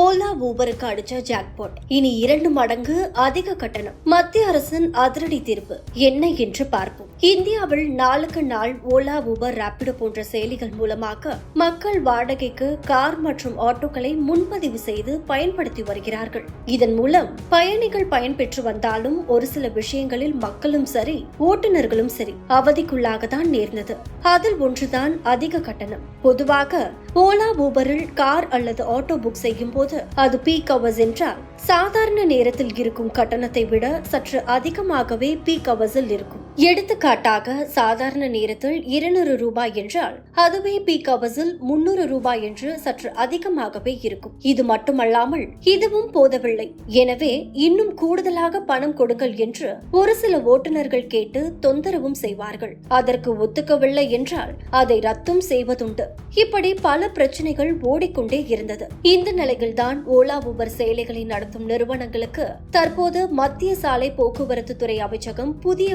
ஓலா ஊபருக்கு அடிச்ச ஜாக்பாட் இனி இரண்டு மடங்கு அதிக கட்டணம். மத்திய அரசின் அதிரடி தீர்ப்பு. என்ன என்று பார்ப்போம். இந்தியாவில் நாளுக்கு நாள் ஓலா ஊபர் ராபிடோ போன்ற செயலிகள் மூலமாக மக்கள் வாடகைக்கு கார் மற்றும் ஆட்டோக்களை முன்பதிவு செய்து பயன்படுத்தி வருகிறார்கள். இதன் மூலம் பயணிகள் பயன்பெற்று வந்தாலும் ஒரு சில விஷயங்களில் மக்களும் சரி ஓட்டுநர்களும் சரி அவதிக்குள்ளாக தான் நேர்ந்தது. அதில் ஒன்றுதான் அதிக கட்டணம். பொதுவாக ஓலா ஊபரில் கார் அல்லது ஆட்டோ புக் செய்யும் போது அது பீக் அவர்ஸ் என்றால் சாதாரண நேரத்தில் இருக்கும் கட்டணத்தை விட சற்று அதிகமாகவே பீக் அவர்ஸில் இருக்கும். எடுத்துக்காட்டாக சாதாரண நேரத்தில் இருநூறு ரூபாய் என்றால் அதுவே பீக் அவர்ஸில் முன்னூறு ரூபாய் என்று சற்று அதிகமாகவே இருக்கும். இது மட்டுமல்லாமல் இதுவும் போதவில்லை. எனவே இன்னும் கூடுதலாக பணம் கொடுங்கள் என்று ஒரு சில ஓட்டுநர்கள் கேட்டு தொந்தரவும் செய்வார்கள். அதற்கு ஒத்துக்கவில்லை என்றால் அதை ரத்தும் செய்வதுண்டு. இப்படி பல பிரச்சனைகள் ஓடிக்கொண்டே இருந்தது. இந்த நிலையில்தான் ஓலா ஊபர் சேலைகளை நடத்தும் நிறுவனங்களுக்கு தற்போது மத்திய சாலை போக்குவரத்து துறை அமைச்சகம் புதிய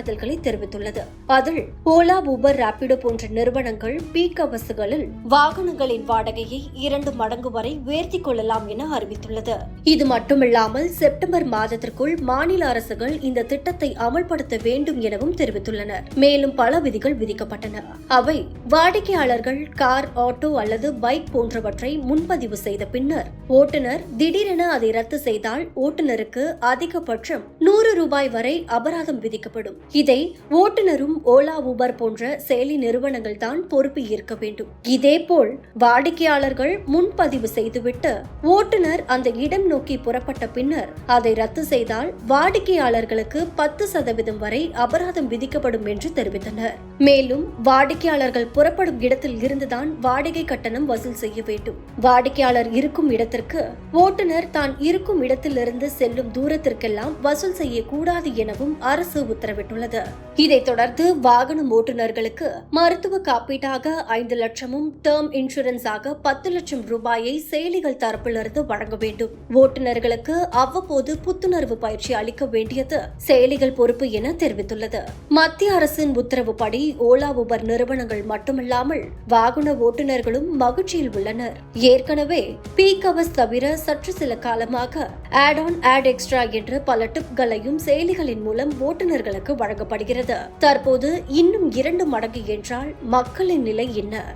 வழிகாட்டுதல்களை தெரிவித்துள்ளது. அதில் ஓலா ஊபர் ராபிடோ போன்ற நிறுவனங்கள் பீக் பஸ்களில் வாகனங்களின் வாடகையை இரண்டு மடங்கு வரை உயர்த்திக் கொள்ளலாம் என அறிவித்துள்ளது. இது மட்டுமில்லாமல் செப்டம்பர் மாதத்திற்குள் மாநில அரசுகள் இந்த திட்டத்தை அமல்படுத்த வேண்டும் எனவும் தெரிவித்துள்ளனர். மேலும் பல விதிகள் விதிக்கப்பட்டன. அவை வாடிக்கையாளர்கள் கார் ஆட்டோ அல்லது பைக் போன்றவற்றை முன்பதிவு செய்த பின்னர் ஓட்டுநர் திடீரென அதை ரத்து செய்தால் ஓட்டுநருக்கு அதிகபட்சம் நூறு ரூபாய் வரை அபராதம் விதிக்கப்படும். இதை ஓட்டுநரும் ஓலா ஊபர் போன்ற செயலி நிறுவனங்கள் தான் பொறுப்பு ஏற்க வேண்டும். இதேபோல் வாடிக்கையாளர்கள் முன்பதிவு செய்துவிட்டு ஓட்டுநர் அந்த இடம் நோக்கி புறப்பட்ட பின்னர் அதை ரத்து செய்தால் வாடிக்கையாளர்களுக்கு பத்து சதவீதம் வரை அபராதம் விதிக்கப்படும் என்று தெரிவித்தனர். மேலும் வாடிக்கையாளர்கள் புறப்படும் இடத்தில் இருந்துதான் வாடகை கட்டணம் வசூல் செய்ய வேண்டும். வாடிக்கையாளர் இருக்கும் இடத்திற்கு ஓட்டுநர் தான் இருக்கும் இடத்திலிருந்து செல்லும் தூரத்திற்கெல்லாம் வசூல் செய்யக்கூடாது எனவும் அரசு உத்தரவிட்டுள்ளது. இதைத் தொடர்ந்து வாகனம் ஓட்டுநர்களுக்கு மருத்துவ காப்பீட்டாக ஐந்து லட்சமும் டேர்ம் இன்சூரன்ஸாக பத்து லட்சம் ரூபாயை செயலிகள் தரப்பிலிருந்து வழங்க வேண்டும். ஓட்டுநர்களுக்கு அவ்வப்போது புத்துணர்வு பயிற்சி அளிக்க வேண்டியது செயலிகள் பொறுப்பு என தெரிவித்துள்ளது. மத்திய அரசின் உத்தரவுப்படி ஓலா உபர் நிறுவனங்கள் மட்டுமல்லாமல் வாகன ஓட்டுநர்களும் மகிழ்ச்சியில் உள்ளனர். ஏற்கனவே பீக் அவர்ஸ் தவிர சற்று சில காலமாக ஆட் ஆன் ஆட் எக்ஸ்ட்ரா என்று பல டிப்களையும் செயலிகளின் மூலம் ஓட்டுநர்களுக்கு வழங்கப்படுகிறது. தற்போது இன்னும் இரண்டு மடங்கு என்றால் மக்களின் நிலை என்ன?